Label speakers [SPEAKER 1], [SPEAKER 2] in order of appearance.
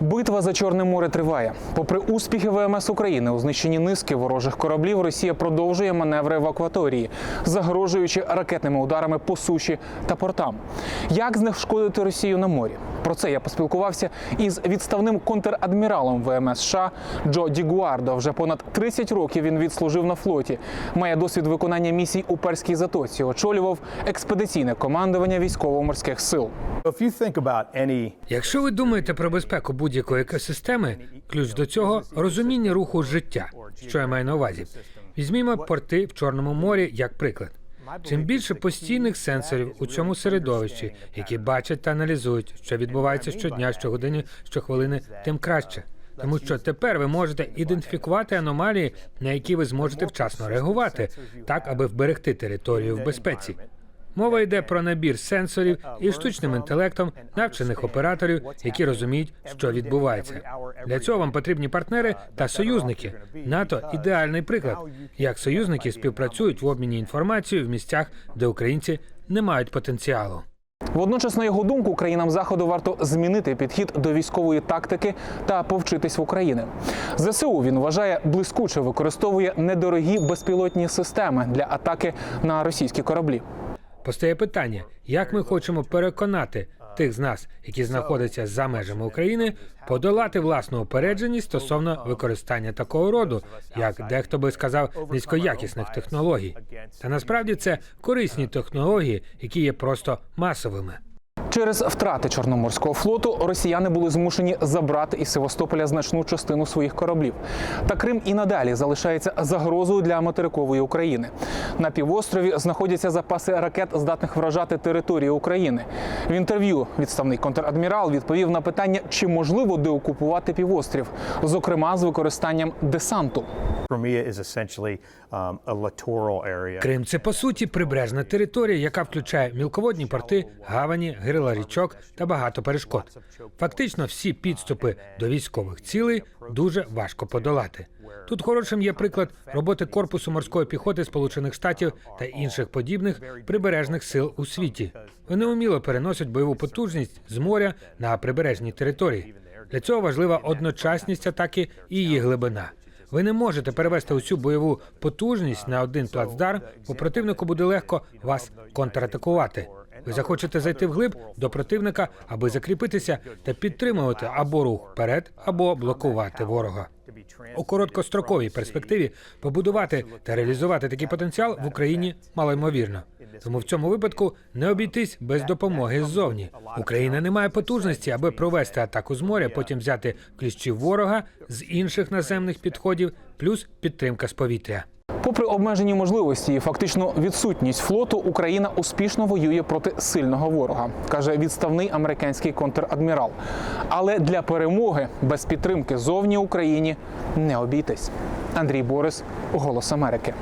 [SPEAKER 1] Битва за Чорне море триває. Попри успіхи ВМС України у знищенні низки ворожих кораблів, Росія продовжує маневри в акваторії, загрожуючи ракетними ударами по суші та портам. Як знешкодити Росію на морі? Про це я поспілкувався із відставним контрадміралом ВМС США Джо Дігуардо. Вже понад 30 років він відслужив на флоті. Має досвід виконання місій у Перській затоці. Очолював експедиційне командування військово-морських сил.
[SPEAKER 2] If you think about any
[SPEAKER 3] Якщо ви думаєте про безпеку будь-якої екосистеми, ключ до цього розуміння руху життя. Що я маю на увазі? Візьмімо порти в Чорному морі як приклад. Чим більше постійних сенсорів у цьому середовищі, які бачать та аналізують, що відбувається щодня, щогодини, щохвилини, тим краще. Тому що тепер ви можете ідентифікувати аномалії, на які ви зможете вчасно реагувати, так аби вберегти територію в безпеці. Мова йде про набір сенсорів і штучним інтелектом навчених операторів, які розуміють, що відбувається. Для цього вам потрібні партнери та союзники. НАТО ідеальний приклад, як союзники співпрацюють в обміні інформацією в місцях, де українці не мають потенціалу.
[SPEAKER 1] Водночас, на його думку, країнам заходу варто змінити підхід до військової тактики та повчитись в Україні. ЗСУ він вважає блискуче використовує недорогі безпілотні системи для атаки на російські кораблі.
[SPEAKER 3] Постає питання, як ми хочемо переконати тих з нас, які знаходяться за межами України, подолати власну упередженість стосовно використання такого роду, як дехто би сказав, низькоякісних технологій. Та насправді це корисні технології, які є просто масовими.
[SPEAKER 1] Через втрати Чорноморського флоту росіяни були змушені забрати із Севастополя значну частину своїх кораблів. Та Крим і надалі залишається загрозою для материкової України. На півострові знаходяться запаси ракет, здатних вражати територію України. В інтерв'ю відставний контрадмірал відповів на питання, чи можливо деокупувати півострів, зокрема з використанням десанту.
[SPEAKER 2] Um.
[SPEAKER 3] Крим це по суті прибережна територія, яка включає мілководні порти, гавані, гирила річок та багато перешкод. Фактично, всі підступи до військових цілей дуже важко подолати. Тут хорошим є приклад роботи корпусу морської піхоти Сполучених Штатів та інших подібних прибережних сил у світі. Вони уміло переносять бойову потужність з моря на прибережні території. Для цього важлива одночасність атаки і її глибина. Ви не можете перевести усю бойову потужність на один плацдарм, бо противнику буде легко вас контратакувати. Ви захочете зайти вглиб до противника, аби закріпитися та підтримувати або рух вперед, або блокувати ворога. У короткостроковій перспективі побудувати та реалізувати такий потенціал в Україні малоймовірно. Тому в цьому випадку не обійтись без допомоги ззовні. Україна не має потужності, аби провести атаку з моря, потім взяти кліщі ворога з інших наземних підходів, плюс підтримка з повітря.
[SPEAKER 1] Попри обмежені можливості і фактично відсутність флоту, Україна успішно воює проти сильного ворога, каже відставний американський контрадмірал. Але для перемоги без підтримки зовні Україні не обійтись. Андрій Борис, Голос Америки.